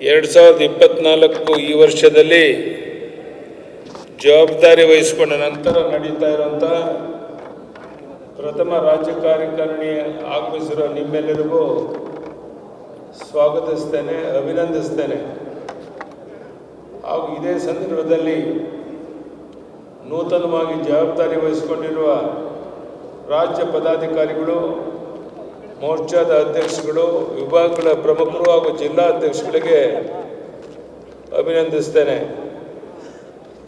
ಎರಡು ಸಾವಿರದ ಇಪ್ಪತ್ನಾಲ್ಕು ಈ ವರ್ಷದಲ್ಲಿ ಜವಾಬ್ದಾರಿ ವಹಿಸಿಕೊಂಡ ನಂತರ ನಡೀತಾ ಇರುವಂಥ ಪ್ರಥಮ ರಾಜ್ಯ ಕಾರ್ಯಕಾರಿಣಿ ಆಗಮಿಸಿರೋ ನಿಮ್ಮೆಲ್ಲರಿಗೂ ಸ್ವಾಗತಿಸ್ತೇನೆ, ಅಭಿನಂದಿಸ್ತೇನೆ. ಹಾಗೂ ಇದೇ ಸಂದರ್ಭದಲ್ಲಿ ನೂತನವಾಗಿ ಜವಾಬ್ದಾರಿ ವಹಿಸಿಕೊಂಡಿರುವ ರಾಜ್ಯ ಪದಾಧಿಕಾರಿಗಳು ಮೋರ್ಚಾದ ಅಧ್ಯಕ್ಷಗಳು, ವಿಭಾಗಗಳ ಪ್ರಮುಖರು ಹಾಗೂ ಜಿಲ್ಲಾ ಅಧ್ಯಕ್ಷಗಳಿಗೆ ಅಭಿನಂದಿಸ್ತೇನೆ.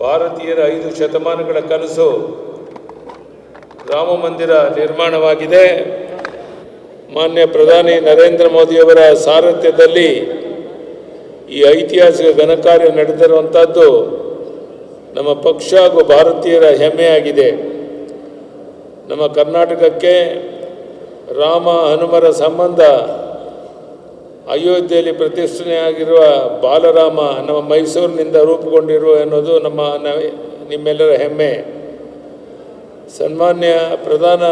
ಭಾರತೀಯರ ಐದು ಶತಮಾನಗಳ ಕನಸು ರಾಮ ಮಂದಿರ ನಿರ್ಮಾಣವಾಗಿದೆ. ಮಾನ್ಯ ಪ್ರಧಾನಿ ನರೇಂದ್ರ ಮೋದಿಯವರ ಸಾರಥ್ಯದಲ್ಲಿ ಈ ಐತಿಹಾಸಿಕ ಘನಕಾರ್ಯ ನಡೆದಿರುವಂಥದ್ದು ನಮ್ಮ ಪಕ್ಷ ಹಾಗೂ ಭಾರತೀಯರ ಹೆಮ್ಮೆಯಾಗಿದೆ. ನಮ್ಮ ಕರ್ನಾಟಕಕ್ಕೆ ರಾಮ ಹನುಮರ ಸಂಬಂಧ ಅಯೋಧ್ಯೆಯಲ್ಲಿ ಪ್ರತಿಷ್ಠೆಯಾಗಿರುವ ಬಾಲರಾಮ ನಮ್ಮ ಮೈಸೂರಿನಿಂದ ರೂಪುಗೊಂಡಿರುವ ಎನ್ನುವುದು ನಮ್ಮ ನಿಮ್ಮೆಲ್ಲರ ಹೆಮ್ಮೆ. ಸನ್ಮಾನ್ಯ ಪ್ರಧಾನ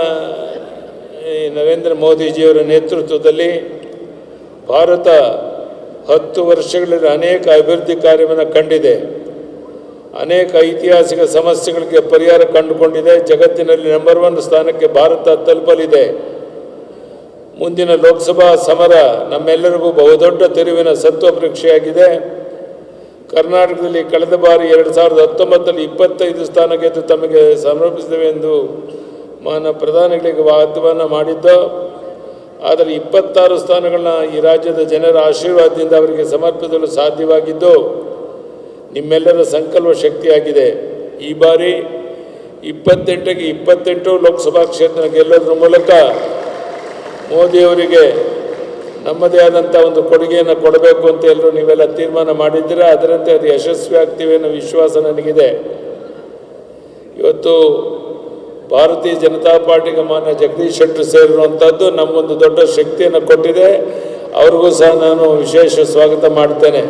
ನರೇಂದ್ರ ಮೋದಿಜಿಯವರ ನೇತೃತ್ವದಲ್ಲಿ ಭಾರತ ಹತ್ತು ವರ್ಷಗಳಲ್ಲಿ ಅನೇಕ ಅಭಿವೃದ್ಧಿ ಕಾರ್ಯವನ್ನು ಕಂಡಿದೆ. ಅನೇಕ ಐತಿಹಾಸಿಕ ಸಮಸ್ಯೆಗಳಿಗೆ ಪರಿಹಾರ ಕಂಡುಕೊಂಡಿದೆ. ಜಗತ್ತಿನಲ್ಲಿ ನಂಬರ್ ಒನ್ ಸ್ಥಾನಕ್ಕೆ ಭಾರತ ತಲುಪಲಿದೆ. ಮುಂದಿನ ಲೋಕಸಭಾ ಸಮರ ನಮ್ಮೆಲ್ಲರಿಗೂ ಬಹುದೊಡ್ಡ ತಿರುವಿನ ಸತ್ವ ಪರೀಕ್ಷೆಯಾಗಿದೆ. ಕರ್ನಾಟಕದಲ್ಲಿ ಕಳೆದ ಬಾರಿ ಎರಡು ಸಾವಿರದ ಹತ್ತೊಂಬತ್ತರಲ್ಲಿ ಇಪ್ಪತ್ತೈದು ಸ್ಥಾನ ಗೆದ್ದು ತಮಗೆ ಸಮರ್ಪಿಸಿದ್ದೇವೆ ಎಂದು ಮಾನ ಪ್ರಧಾನಿಗಳಿಗೆ ವಾಗ್ದಾನ ಮಾಡಿದ್ದ. ಆದರೆ ಇಪ್ಪತ್ತಾರು ಸ್ಥಾನಗಳನ್ನ ಈ ರಾಜ್ಯದ ಜನರ ಆಶೀರ್ವಾದದಿಂದ ಅವರಿಗೆ ಸಮರ್ಪಿಸಲು ಸಾಧ್ಯವಾಗಿದ್ದು, ನಿಮ್ಮೆಲ್ಲರ ಸಂಕಲ್ಪ ಶಕ್ತಿಯಾಗಿದೆ. ಈ ಬಾರಿ ಇಪ್ಪತ್ತೆಂಟಕ್ಕೆ ಇಪ್ಪತ್ತೆಂಟು ಲೋಕಸಭಾ ಕ್ಷೇತ್ರ ಗೆಲ್ಲೋದ್ರ ಮೂಲಕ ಮೋದಿಯವರಿಗೆ ನಮ್ಮದೇ ಆದಂಥ ಒಂದು ಕೊಡುಗೆಯನ್ನು ಕೊಡಬೇಕು ಅಂತ ಎಲ್ಲರೂ ನೀವೆಲ್ಲ ತೀರ್ಮಾನ ಮಾಡಿದ್ದೀರಾ? ಅದರಂತೆ ಅದು ಯಶಸ್ವಿ ಆಗ್ತೀವಿ ಅನ್ನೋ ವಿಶ್ವಾಸ ನನಗಿದೆ. ಇವತ್ತು ಭಾರತೀಯ ಜನತಾ ಪಾರ್ಟಿಗೆ ಮಾನ್ಯ ಜಗದೀಶ್ ಶೆಟ್ಟರ್ ಸೇರಿರುವಂಥದ್ದು ನಮ್ಮೊಂದು ದೊಡ್ಡ ಶಕ್ತಿಯನ್ನು ಕೊಟ್ಟಿದೆ. ಅವ್ರಿಗೂ ಸಹ ನಾನು ವಿಶೇಷ ಸ್ವಾಗತ ಮಾಡ್ತೇನೆ.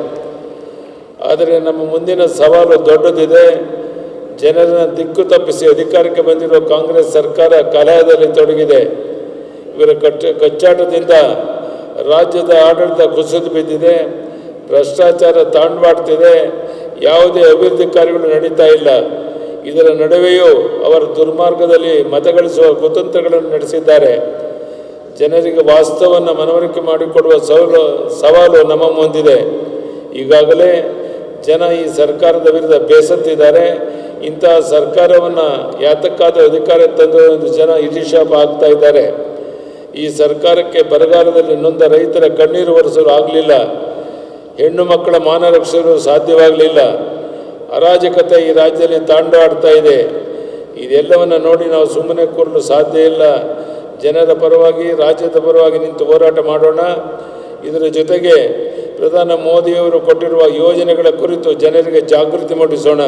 ಆದರೆ ನಮ್ಮ ಮುಂದಿನ ಸವಾಲು ದೊಡ್ಡದಿದೆ. ಜನರನ್ನು ದಿಕ್ಕು ತಪ್ಪಿಸಿ ಅಧಿಕಾರಕ್ಕೆ ಬಂದಿರುವ ಕಾಂಗ್ರೆಸ್ ಸರ್ಕಾರ ಕಲಹದಲ್ಲಿ ತೊಡಗಿದೆ. ಇವರ ಕಚ್ಚ ಕಚ್ಚಾಟದಿಂದ ರಾಜ್ಯದ ಆಡಳಿತ ಕುಸಿದು ಬಿದ್ದಿದೆ, ಭ್ರಷ್ಟಾಚಾರ ತಾಂಡವಾಡ್ತಿದೆ, ಯಾವುದೇ ಅಭಿವೃದ್ಧಿ ಕಾರ್ಯಗಳು ನಡೀತಾ ಇಲ್ಲ. ಇದರ ನಡುವೆಯೂ ಅವರ ದುರ್ಮಾರ್ಗದಲ್ಲಿ ಮತಗಳಿಸುವ ಕುತಂತ್ರಗಳನ್ನು ನಡೆಸಿದ್ದಾರೆ. ಜನರಿಗೆ ವಾಸ್ತವವನ್ನು ಮನವರಿಕೆ ಮಾಡಿಕೊಡುವ ಸವಾಲು ಸವಾಲು ನಮ್ಮ ಮುಂದಿದೆ. ಈಗಾಗಲೇ ಜನ ಈ ಸರ್ಕಾರದ ವಿರುದ್ಧ ಬೇಸತ್ತಿದ್ದಾರೆ. ಇಂತಹ ಸರ್ಕಾರವನ್ನು ಯಾತಕ್ಕಾದ ಅಧಿಕಾರ ತಂದು ಜನ ಇಟಿಶಾಪ ಆಗ್ತಾ ಇದ್ದಾರೆ. ಈ ಸರ್ಕಾರಕ್ಕೆ ಬರಗಾಲದಲ್ಲಿ ನೊಂದ ರೈತರ ಕಣ್ಣೀರು ಒರೆಸಲು ಆಗಲಿಲ್ಲ. ಹೆಣ್ಣು ಮಕ್ಕಳ ಮಾನ ರಕ್ಷಿಸಲು ಸಾಧ್ಯವಾಗಲಿಲ್ಲ. ಅರಾಜಕತೆ ಈ ರಾಜ್ಯದಲ್ಲಿ ತಾಂಡವಾಡ್ತಾ ಇದೆ. ಇದೆಲ್ಲವನ್ನು ನೋಡಿ ನಾವು ಸುಮ್ಮನೆ ಕೂರಲು ಸಾಧ್ಯ ಇಲ್ಲ. ಜನರ ಪರವಾಗಿ, ರಾಜ್ಯದ ಪರವಾಗಿ ನಿಂತು ಹೋರಾಟ ಮಾಡೋಣ. ಇದರ ಜೊತೆಗೆ ಪ್ರಧಾನ ಮೋದಿಯವರು ಕೊಟ್ಟಿರುವ ಯೋಜನೆಗಳ ಕುರಿತು ಜನರಿಗೆ ಜಾಗೃತಿ ಮೂಡಿಸೋಣ.